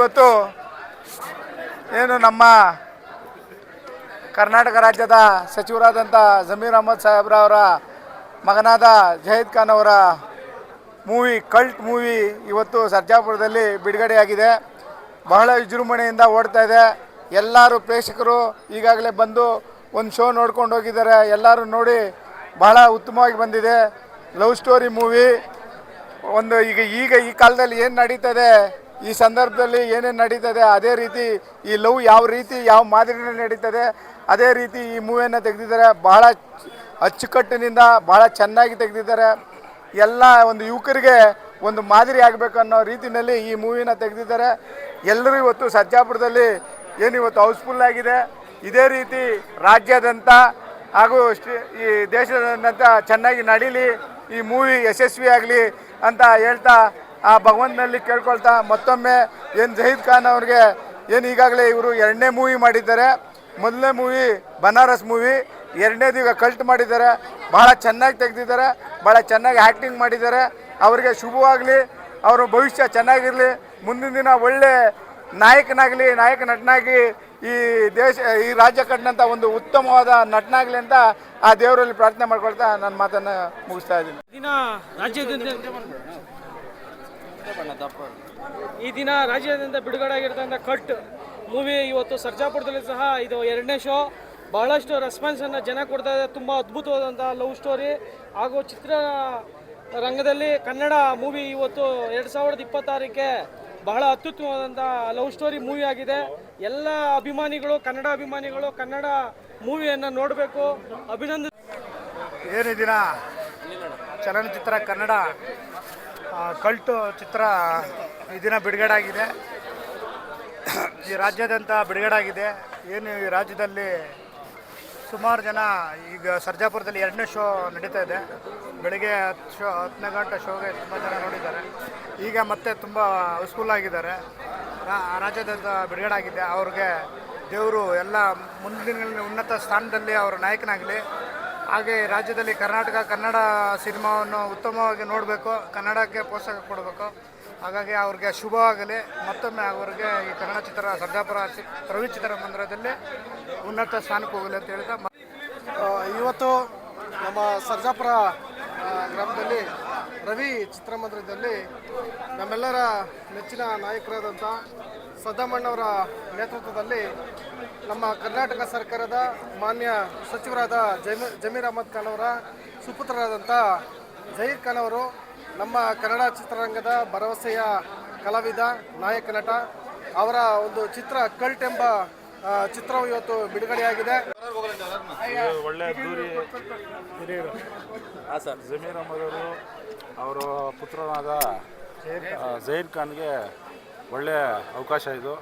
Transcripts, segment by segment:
ಇವತ್ತು ಏನು ನಮ್ಮ ಕರ್ನಾಟಕ ರಾಜ್ಯದ ಸಚಿವರಾದಂಥ ಜಮೀರ್ ಅಹಮದ್ ಸಾಹೇಬ್ರವರ ಮಗನಾದ ಜಹೀದ್ ಖಾನ್ ಅವರ ಮೂವಿ, ಕಲ್ಟ್ ಮೂವಿ ಇವತ್ತು ಸರ್ಜಾಪುರದಲ್ಲಿ ಬಿಡುಗಡೆಯಾಗಿದೆ. ಬಹಳ ವಿಜೃಂಭಣೆಯಿಂದ ಓಡ್ತಾ ಇದೆ. ಎಲ್ಲರೂ ಪ್ರೇಕ್ಷಕರು ಈಗಾಗಲೇ ಬಂದು ಒಂದು ಶೋ ನೋಡ್ಕೊಂಡು ಹೋಗಿದ್ದಾರೆ. ಎಲ್ಲರೂ ನೋಡಿ ಬಹಳ ಉತ್ತಮವಾಗಿ ಬಂದಿದೆ. Love story movie. ಒಂದು ಈಗ ಈಗ ಈ ಕಾಲದಲ್ಲಿ ಏನು ನಡೀತದೆ ಈ ಸಂದರ್ಭದಲ್ಲಿ ಏನೇನು ನಡೀತದೆ, ಅದೇ ರೀತಿ ಈ ಲವ್ ಯಾವ ರೀತಿ, ಯಾವ ಮಾದರಿನಲ್ಲಿ ನಡೀತದೆ, ಅದೇ ರೀತಿ ಈ ಮೂವಿಯನ್ನು ತೆಗೆದಿದ್ದಾರೆ. ಬಹಳ ಅಚ್ಚುಕಟ್ಟಿನಿಂದ ಬಹಳ ಚೆನ್ನಾಗಿ ತೆಗೆದಿದ್ದಾರೆ. ಎಲ್ಲ ಒಂದು ಯುವಕರಿಗೆ ಒಂದು ಮಾದರಿ ಆಗಬೇಕು ಅನ್ನೋ ರೀತಿಯಲ್ಲಿ ಈ ಮೂವಿನ ತೆಗೆದಿದ್ದಾರೆ. ಎಲ್ಲರೂ ಇವತ್ತು ಸಜ್ಜಾಪುರದಲ್ಲಿ ಏನು ಇವತ್ತು ಹೌಸ್ಫುಲ್ ಆಗಿದೆ. ಇದೇ ರೀತಿ ರಾಜ್ಯಾದ್ಯಂತ ಹಾಗೂ ಈ ದೇಶದಂತ ಚೆನ್ನಾಗಿ ನಡೀಲಿ. ಈ ಮೂವಿ ಯಶಸ್ವಿ ಆಗಲಿ ಅಂತ ಹೇಳ್ತಾ ಆ ಭಗವಂತನಲ್ಲಿ ಕೇಳ್ಕೊಳ್ತಾ ಮತ್ತೊಮ್ಮೆ ಏನು ಜಹೀದ್ ಖಾನ್ ಅವ್ರಿಗೆ ಏನು ಈಗಾಗಲೇ ಇವರು ಎರಡನೇ ಮೂವಿ ಮಾಡಿದ್ದಾರೆ. ಮೊದಲನೇ ಮೂವಿ ಬನಾರಸ್ ಮೂವಿ ಎರಡನೇದು ಈಗ ಕಲ್ಟ್ ಮಾಡಿದ್ದಾರೆ. ಭಾಳ ಚೆನ್ನಾಗಿ ತೆಗೆದಿದ್ದಾರೆ. ಭಾಳ ಚೆನ್ನಾಗಿ ಆ್ಯಕ್ಟಿಂಗ್ ಮಾಡಿದ್ದಾರೆ. ಅವರಿಗೆ ಶುಭವಾಗಲಿ. ಅವರ ಭವಿಷ್ಯ ಚೆನ್ನಾಗಿರಲಿ. ಮುಂದಿನ ದಿನ ಒಳ್ಳೆ ನಾಯಕನಾಗಲಿ, ನಾಯಕ ನಟನಾಗಿ ಈ ದೇಶ, ಈ ರಾಜ್ಯ ಕಟ್ಟಿನಂಥ ಒಂದು ಉತ್ತಮವಾದ ನಟನಾಗಲಿ ಅಂತ ಆ ದೇವರಲ್ಲಿ ಪ್ರಾರ್ಥನೆ ಮಾಡ್ಕೊಳ್ತಾ ನನ್ನ ಮಾತನ್ನು ಮುಗಿಸ್ತಾ ಇದ್ದೀನಿ. ಈ ದಿನ ರಾಜ್ಯದಿಂದ ಬಿಡುಗಡೆ ಆಗಿರ್ತಕ್ಕಂಥ ಕಟ್ ಮೂವಿ ಇವತ್ತು ಸರ್ಜಾಪುರದಲ್ಲಿ ಸಹ ಇದು ಎರಡನೇ ಶೋ ಬಹಳಷ್ಟು ರೆಸ್ಪಾನ್ಸ್ ಅನ್ನ ಜನ ಕೊಡ್ತಾ ಇದೆ ತುಂಬಾ ಅದ್ಭುತವಾದಂತಹ ಲವ್ ಸ್ಟೋರಿ ಹಾಗೂ ಚಿತ್ರ ರಂಗದಲ್ಲಿ ಕನ್ನಡ ಮೂವಿ ಇವತ್ತು ಎರಡು ಸಾವಿರದ ಇಪ್ಪತ್ತಾರಕ್ಕೆ ಬಹಳ ಅತ್ಯುತ್ತಮವಾದಂಥ ಲವ್ ಸ್ಟೋರಿ ಮೂವಿ ಆಗಿದೆ. ಎಲ್ಲ ಅಭಿಮಾನಿಗಳು ಕನ್ನಡ ಅಭಿಮಾನಿಗಳು ಕನ್ನಡ ಮೂವಿಯನ್ನು ನೋಡಬೇಕು. ಅಭಿನಂದನೆ ಏನಿದ್ದೀರಾ ಚಲನಚಿತ್ರ ಕನ್ನಡ. ಕಲ್ಟು ಚಿತ್ರ ಈ ದಿನ ಬಿಡುಗಡೆ ಈ ರಾಜ್ಯಾದ್ಯಂತ ಬಿಡುಗಡೆ ಏನು ಈ ರಾಜ್ಯದಲ್ಲಿ ಸುಮಾರು ಜನ ಈಗ ಸರ್ಜಾಪುರದಲ್ಲಿ ಎರಡನೇ ಶೋ ನಡೀತಾ ಇದೆ. ಬೆಳಿಗ್ಗೆ ಹತ್ತು ಶೋ, ಹತ್ತನೇ ಗಂಟೆ ಶೋಗೆ ತುಂಬ ಜನ ನೋಡಿದ್ದಾರೆ. ಈಗ ಮತ್ತೆ ತುಂಬ ಹೌಸ್ಫುಲ್ ಆಗಿದ್ದಾರೆ. ರಾಜ್ಯದಂತ ಬಿಡುಗಡೆ ಆಗಿದೆ ಅವ್ರಿಗೆ ದೇವರು ಎಲ್ಲ ಮುಂದಿನ ಉನ್ನತ ಸ್ಥಾನದಲ್ಲಿ ಅವರ ನಾಯಕನಾಗಲಿ ಹಾಗೆ ರಾಜ್ಯದಲ್ಲಿ ಕರ್ನಾಟಕ, ಕನ್ನಡ ಸಿನಿಮಾವನ್ನು ಉತ್ತಮವಾಗಿ ನೋಡಬೇಕು, ಕನ್ನಡಕ್ಕೆ ಪ್ರೋತ್ಸಾಹ ಕೊಡಬೇಕು. ಹಾಗಾಗಿ ಅವ್ರಿಗೆ ಶುಭವಾಗಲಿ ಮತ್ತೊಮ್ಮೆ ಅವರಿಗೆ ಈ ಕನ್ನಡ ಚಿತ್ರ, ಸರ್ಜಾಪುರ ರವಿ ಚಿತ್ರಮಂದಿರದಲ್ಲಿ ಉನ್ನತ ಸ್ಥಾನಕ್ಕೆ ಹೋಗಲಿ ಅಂತ ಹೇಳ್ತಾ ಇವತ್ತು ನಮ್ಮ ಸರ್ಜಾಪುರ ಗ್ರಾಮದಲ್ಲಿ ರವಿ ಚಿತ್ರಮಂದಿರದಲ್ಲಿ ನಮ್ಮೆಲ್ಲರ ನೆಚ್ಚಿನ ನಾಯಕರಾದಂಥ ಸದ್ದಮ್ಮಣ್ಣವರ ನೇತೃತ್ವದಲ್ಲಿ ನಮ್ಮ ಕರ್ನಾಟಕ ಸರ್ಕಾರದ ಮಾನ್ಯ ಸಚಿವರಾದ ಜಮೀ ಜಮೀರ್ ಅಹಮದ್ ಖಾನ್ ಅವರ ಸುಪುತ್ರರಾದಂಥ ಜಹೀರ್ ಖಾನ್ ಅವರು ನಮ್ಮ ಕನ್ನಡ ಚಿತ್ರರಂಗದ ಭರವಸೆಯ ಕಲಾವಿದ ನಾಯಕ ನಟ ಅವರ ಒಂದು ಚಿತ್ರ ಕಲ್ಟ್ ಎಂಬ ಚಿತ್ರವು ಇವತ್ತು ಬಿಡುಗಡೆಯಾಗಿದೆ. ಒಳ್ಳೆ ಅದ್ದೂರಿ ಜಮೀರ್ ಅಹಮದ್ ಅವರು ಅವರ ಪುತ್ರನಾದ ಜಹೀರ್ ಖಾನ್ಗೆ ಒಳ್ಳೆಯ ಅವಕಾಶ ಇದು.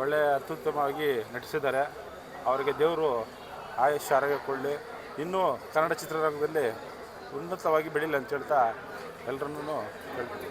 ಒಳ್ಳೆ ಅತ್ಯುತ್ತಮವಾಗಿ ನಟಿಸಿದ್ದಾರೆ. ಅವರಿಗೆ ದೇವರು ಆಯುಷ್ ಆರೋಗ್ಯ ಕೊಡಲಿ. ಇನ್ನೂ ಕನ್ನಡ ಚಿತ್ರರಂಗದಲ್ಲಿ ಉನ್ನತವಾಗಿ ಬೆಳೀಲಿ ಅಂತ ಹೇಳ್ತಾ ಎಲ್ಲರನ್ನೂ ಕೇಳ್ತೀನಿ.